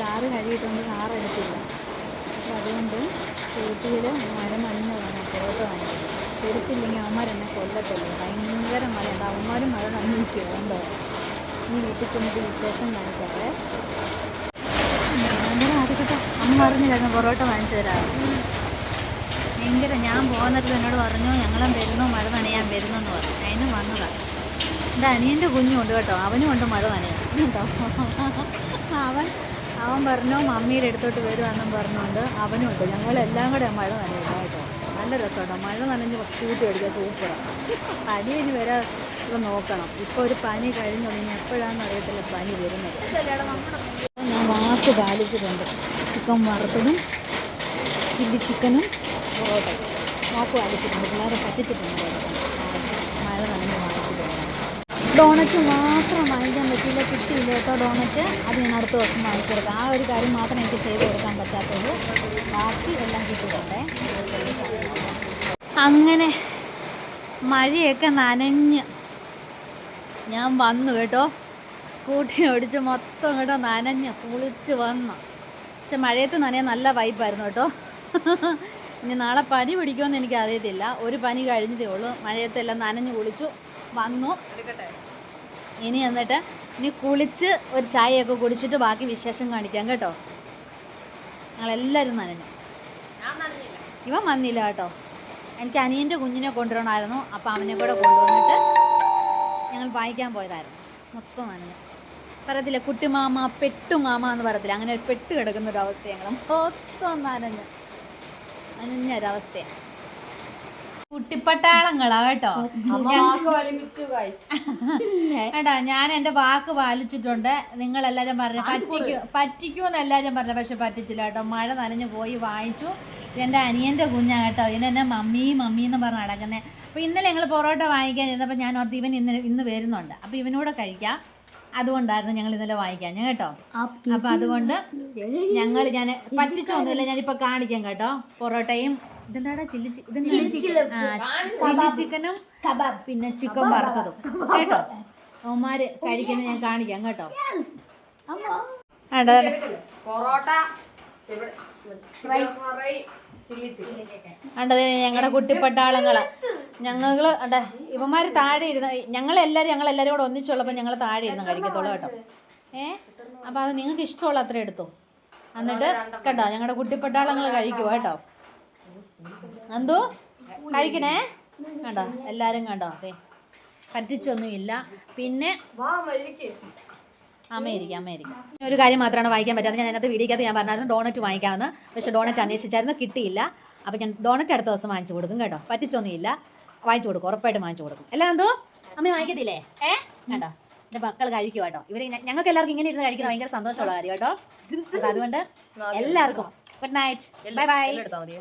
Car കഴുകിയിട്ടുണ്ട് car എടുത്തില്ല. അപ്പോൾ അതുകൊണ്ട് ഊട്ടിയിൽ മഴ നനഞ്ഞ വേണം പുറത്ത് വാങ്ങിക്കുന്നത് കൊടുത്തില്ലെങ്കിൽ അവന്മാർ എന്നെ കൊല്ലത്തല്ലോ? ഭയങ്കര മഴയുണ്ട് അവന്മാരും മഴ നനഞ്ഞിരിക്കുക കണ്ടോ ഇനി വീട്ടിൽ ചെന്നിട്ട് വിശേഷം കാണിക്കാവേ ഭയങ്കര ആദ്യത്തെ അമ്മ പറഞ്ഞില്ലായിരുന്നു പൊറോട്ട വാങ്ങിച്ചു തരാം ഭയങ്കര ഞാൻ പോകുന്നിടത്ത് എന്നോട് പറഞ്ഞു ഞങ്ങളും വരുന്നു മഴ നനയാൻ വരുന്നു എന്ന് പറഞ്ഞു. അതിന് വന്നതാണ് എന്റെ അനിയന്റെ കുഞ്ഞുണ്ട് കേട്ടോ. അവനും ഉണ്ട് മഴ നനയാൻ. കേട്ടോ അവൻ അവൻ പറഞ്ഞു മമ്മിയുടെ അടുത്തോട്ട് വരുവാന്നും പറഞ്ഞുകൊണ്ട് അവനും ഉണ്ട് ഞങ്ങളെല്ലാം കൂടെ മഴ നനയില്ല കേട്ടോ. നല്ല രസമുണ്ടോ മഴ നനഞ്ഞ് സ്കൂട്ടി അടിക്കാൻ സൂപ്പറാണ് പനി ഇനി വരെ നോക്കണം. ഇപ്പോൾ ഒരു പനി കഴിഞ്ഞു തുടങ്ങി എപ്പോഴാണെന്ന് അറിയത്തില്ല പനി വരുന്നത്. ഞാൻ വാക്ക് പാലിച്ചിട്ടുണ്ട്. ചിക്കൻ വറുത്തതും ചില്ലി ചിക്കനും പൊറോട്ടയും. വാക്ക് പാലിച്ചിട്ടുണ്ട്. പിള്ളേരെ പറ്റിച്ചിട്ടുണ്ട്. മഴ നനഞ്ഞ് വാങ്ങിച്ചിട്ടുണ്ട് ഡോണറ്റ് മാത്രം വാങ്ങിക്കാൻ കേട്ടോ ഡോണറ്റ് അത് ഞാൻ അടുത്ത ദിവസം വാങ്ങിച്ചു കൊടുക്കാം. ആ ഒരു കാര്യം മാത്രം എനിക്ക് ചെയ്ത് കൊടുക്കാൻ പറ്റാത്തുള്ളൂ. ബാക്കി എല്ലാം കിട്ടിക്കോട്ടെ. അങ്ങനെ മഴയൊക്കെ നനഞ്ഞ് ഞാൻ വന്നു കേട്ടോ. സ്കൂട്ടി ഓടിച്ച് മൊത്തം കേട്ടോ നനഞ്ഞ് കുളിച്ച് വന്നു. പക്ഷെ മഴയത്ത് നനയാൻ നല്ല വൈബായിരുന്നു കേട്ടോ. ഇനി നാളെ പനി പിടിക്കുമെന്ന് എനിക്ക് അറിയത്തില്ല ഒരു പനി കഴിഞ്ഞതേ ഉള്ളൂ. മഴയത്തെല്ലാം നനഞ്ഞ് കുളിച്ചു വന്നു. ഇനി എന്നിട്ട് ഇനി കുളിച്ച് ഒരു ചായയൊക്കെ കുടിച്ചിട്ട് ബാക്കി വിശേഷം കാണിക്കാം കേട്ടോ. ഞങ്ങളെല്ലാവരും നനഞ്ഞു. ഇവൻ വന്നില്ല കേട്ടോ. എനിക്ക് അനിയന്റെ കുഞ്ഞിനെ കൊണ്ടുവരണമായിരുന്നു അപ്പോൾ അവനെ കൂടെ കൊണ്ടുവന്നിട്ട് ഞങ്ങൾ വായിക്കാൻ പോയതായിരുന്നു. മൊത്തം നനഞ്ഞു. പറയത്തില്ല കുട്ടിമാമ പെട്ടുമാമ എന്ന് പറയത്തില്ല? അങ്ങനെ പെട്ടു കിടക്കുന്ന ഒരു അവസ്ഥ ഞങ്ങൾ മൊത്തം നനഞ്ഞു. നനഞ്ഞൊരവസ്ഥയാണ് കുട്ടിപ്പട്ടാളങ്ങളാ കേട്ടോ. കേട്ടോ ഞാൻ എന്റെ വാക്ക് പാലിച്ചിട്ടുണ്ട്. നിങ്ങൾ എല്ലാരും പറഞ്ഞു പറ്റിക്കൂ പറ്റിക്കൂന്ന് എല്ലാരും പറഞ്ഞു പക്ഷെ പറ്റിച്ചില്ല കേട്ടോ. മഴ നനഞ്ഞു പോയി വാങ്ങിച്ചു എന്റെ അനിയന്റെ കുഞ്ഞാ കേട്ടോ. ഇതിന് എന്നെ മമ്മി മമ്മി എന്ന് പറഞ്ഞ് നടക്കുന്നത് അപ്പോൾ ഇന്നലെ ഞങ്ങൾ പൊറോട്ട വാങ്ങിക്കാൻ ഇരുന്നപ്പോൾ ഞാൻ ഓർത്ത് ഇവൻ ഇന്ന് ഇന്ന് വരുന്നുണ്ട്. അപ്പോൾ ഇവനൂടെ കഴിക്കാം. അതുകൊണ്ടായിരുന്നു ഞങ്ങൾ ഇന്നലെ വാങ്ങിക്കാൻ ഞാൻ കേട്ടോ അപ്പോൾ അതുകൊണ്ട് ഞങ്ങൾ ഞാൻ പറ്റിച്ചൊന്നുമില്ല. ഞാനിപ്പോൾ കാണിക്കാം കേട്ടോ പൊറോട്ടയും ഇതെന്താടാ? ചില്ലി ചില്ലി ചിക്കനും പിന്നെ ചിക്കൻ വറുത്തതും. കേട്ടോ? അവന്മാര് കഴിക്കുന്നത് ഞാൻ കാണിക്കാം കേട്ടോ. പൊറോട്ട ആണ്ടത് ഞങ്ങളുടെ കുട്ടിപ്പട്ടാളങ്ങൾ ഞങ്ങൾ അണ്ടേ ഇവന്മാര് താഴെ ഇരുന്ന് ഞങ്ങളെല്ലാരും ഞങ്ങളെല്ലാരും കൂടെ ഒന്നിച്ചുള്ളപ്പോൾ ഞങ്ങൾ താഴെ ഇരുന്ന് കഴിക്കത്തുള്ളൂ കേട്ടോ. ഏ? അപ്പൊ അത് നിങ്ങൾക്ക് ഇഷ്ടമുള്ള അത്ര എടുത്തു. എന്നിട്ട് കേട്ടോ ഞങ്ങളുടെ കുട്ടിപ്പട്ടാളങ്ങൾ കഴിക്കുവോ കേട്ടോ? എന്തോ കഴിക്കണേ? കണ്ടോ? എല്ലാരും കണ്ടോ? അതെ പറ്റിച്ചൊന്നുമില്ല. പിന്നെ അമേരിക്ക അമേരിക്ക ഒരു കാര്യം മാത്രമാണ് വായിക്കാൻ പറ്റാതെ ഞാൻ അതിനകത്ത് വീഡിയോക്കകത്ത് ഞാൻ പറഞ്ഞായിരുന്നു ഡോണറ്റ് വാങ്ങിക്കാമെന്ന്. പക്ഷെ ഡോണറ്റ് അന്വേഷിച്ചായിരുന്നു കിട്ടിയില്ല. അപ്പോൾ ഞാൻ ഡോണറ്റ് അടുത്ത ദിവസം വാങ്ങിച്ചു കൊടുക്കും കേട്ടോ. പറ്റിച്ചൊന്നുമില്ല. വാങ്ങിച്ചു കൊടുക്കും ഉറപ്പായിട്ടും വാങ്ങിച്ചു കൊടുക്കും. എല്ലാം എന്തോ അമ്മ വാങ്ങിക്കത്തില്ലേ? ഏ? കേട്ടോ എന്റെ മക്കൾ കഴിക്കും കേട്ടോ. ഇവർ ഞങ്ങൾക്ക് എല്ലാവർക്കും ഇങ്ങനെ ഇരുന്ന് കഴിക്കുന്നത് ഭയങ്കര സന്തോഷമുള്ള കാര്യം കേട്ടോ. അതുകൊണ്ട് എല്ലാവർക്കും ഗുഡ് നൈറ്റ്. Bye bye.